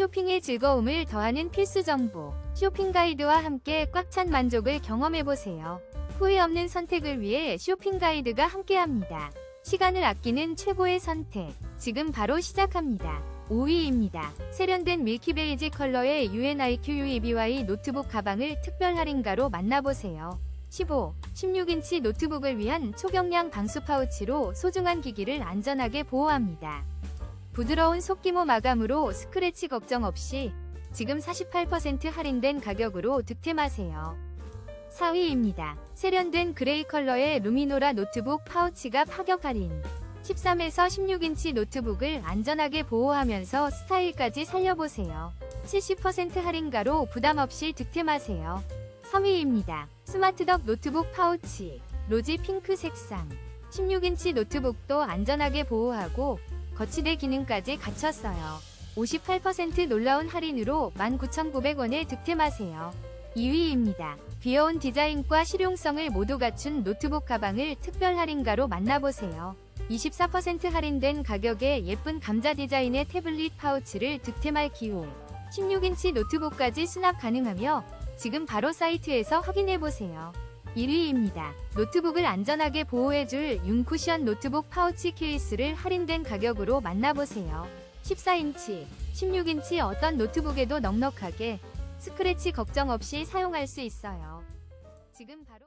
쇼핑의 즐거움을 더하는 필수 정보. 쇼핑 가이드와 함께 꽉 찬 만족을 경험해보세요. 후회 없는 선택을 위해 쇼핑 가이드가 함께합니다. 시간을 아끼는 최고의 선택. 지금 바로 시작합니다. 5위입니다. 세련된 밀키 베이지 컬러의 UNIQ UEBY 노트북 가방을 특별 할인가로 만나보세요. 15, 16인치 노트북을 위한 초경량 방수 파우치로 소중한 기기를 안전하게 보호합니다. 부드러운 속기모 마감으로 스크래치 걱정 없이 지금 48% 할인된 가격으로 득템하세요. 4위입니다. 세련된 그레이 컬러의 루미노라 노트북 파우치가 파격 할인. 13에서 16인치 노트북을 안전하게 보호하면서 스타일까지 살려보세요. 70% 할인가로 부담 없이 득템하세요. 3위입니다. 스마트덕 노트북 파우치. 로지 핑크 색상. 16인치 노트북도 안전하게 보호하고 거치대 기능까지 갖췄어요. 58% 놀라운 할인으로 19,900원에 득템하세요. 2위입니다. 귀여운 디자인과 실용성을 모두 갖춘 노트북 가방을 특별 할인가로 만나보세요. 24% 할인된 가격에 예쁜 감자 디자인의 태블릿 파우치를 득템할 기호. 16인치 노트북까지 수납 가능하며 지금 바로 사이트에서 확인해보세요. 1위입니다. 노트북을 안전하게 보호해줄 윤쿠션 노트북 파우치 케이스를 할인된 가격으로 만나보세요. 14인치, 16인치 어떤 노트북에도 넉넉하게 스크래치 걱정 없이 사용할 수 있어요. 지금 바로